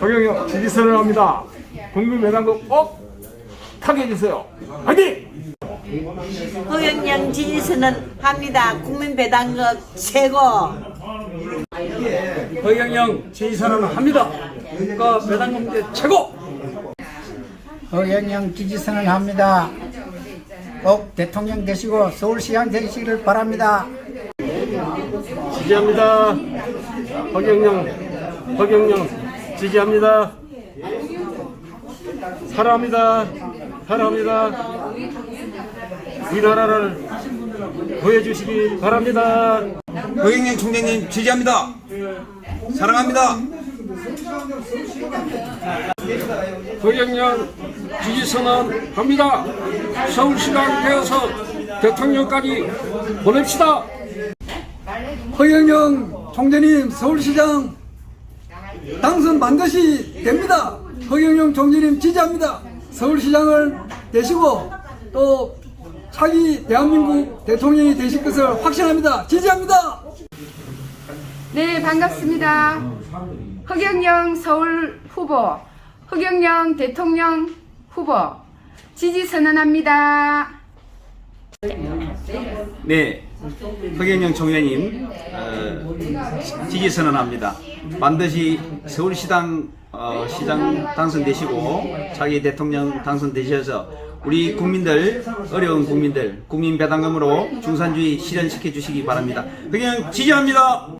허경영 지지 선언합니다. 국민 배당금 꼭 타게 해주세요. 화이팅! 허영양 지지선은 합니다. 국민 배당금 최고. 허경영 지지선언 합니다. 국가 배당금제 최고! 허경영 지지선을 합니다. 꼭 대통령 되시고 서울시장 되시기를 바랍니다. 지지합니다. 허경영, 허경영 지지합니다. 사랑합니다. 사랑합니다. 이 나라를 구해주시기 바랍니다. 허경영 총장님 지지합니다. 사랑합니다. 허경영 지지선언 합니다. 서울시장 되어서 대통령까지 보냅시다. 허경영 총재님 서울시장 당선 반드시 됩니다. 허경영 총재님 지지합니다. 서울시장을 되시고 또 차기 대한민국 대통령이 되실 것을 확신합니다. 지지합니다. 네, 반갑습니다. 허경영 서울 후보, 허경영 대통령 후보 지지 선언합니다. 네, 허경영 총장님 어, 지지 선언합니다. 반드시 서울시당 어, 시장 당선되시고 차기 대통령 당선되셔서 우리 국민들 어려운 국민들 국민 배당금으로 중산주의 실현시켜 주시기 바랍니다. 허경영 지지합니다.